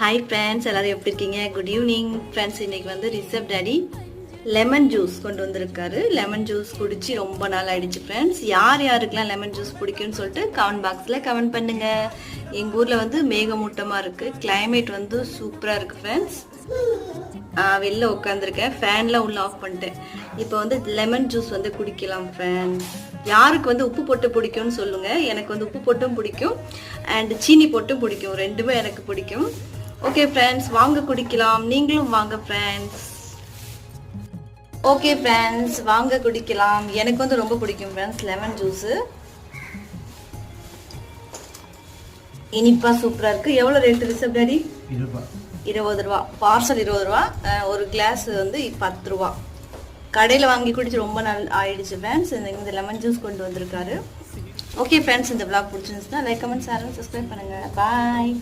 Hi friends எல்லோரும் எப்படி இருக்கீங்க? குட் ஈவினிங் ஃப்ரெண்ட்ஸ் இன்னைக்கு வந்து ரிசப் டேடி லெமன் ஜூஸ் கொண்டு வந்திருக்காரு. லெமன் ஜூஸ் குடிச்சு ரொம்ப நாள் ஆயிடுச்சு ஃப்ரெண்ட்ஸ் யார் யாருக்கெல்லாம் லெமன் ஜூஸ் பிடிக்கும்னு சொல்லிட்டு கமெண்ட் பாக்ஸில் கமெண்ட் பண்ணுங்க. எங்கள் ஊரில் வந்து மேகமூட்டமாக இருக்குது கிளைமேட் வந்து சூப்பராக இருக்குது ஃப்ரெண்ட்ஸ் வெளில உட்காந்துருக்கேன் ஃபேன்லாம் உள்ள ஆஃப் பண்ணிட்டேன். இப்போ வந்து லெமன் ஜூஸ் வந்து குடிக்கலாம் ஃப்ரெண்ட்ஸ் யாருக்கு வந்து உப்பு போட்டு பிடிக்கும்னு சொல்லுங்கள் எனக்கு வந்து உப்பு போட்டும் பிடிக்கும். அண்ட் சீனி போட்டும் பிடிக்கும். ரெண்டுமே எனக்கு பிடிக்கும். ஓகே ஃப்ரெண்ட்ஸ் வாங்க குடிக்கலாம். நீங்களும் வாங்க ஃப்ரெண்ட்ஸ் ஓகே ஃப்ரெண்ட்ஸ் வாங்க குடிக்கலாம். எனக்கு வந்து ரொம்ப பிடிக்கும் ஃப்ரெண்ட்ஸ் லெமன் ஜூஸு இனிப்பா சூப்பரா இருக்கு. எவ்வளவு ரேட் ரிசப்ட் டாடி இருபா இருபது ரூபா. பார்சல் இருபது ரூபா. ஒரு கிளாஸ் வந்து பத்து ரூபா. கடையில் வாங்கி குடிச்சு ரொம்ப நாள் ஆயிடுச்சு ஃப்ரெண்ட்ஸ் இந்த லெமன் ஜூஸ் கொண்டு வந்திருக்காரு. ஓகே ஃப்ரெண்ட்ஸ் இந்த vlog பிடிச்சிருந்துச்சுன்னா லைக் கமெண்ட் ஷேர் சப்ஸ்கிரைப் பண்ணுங்க. பாய்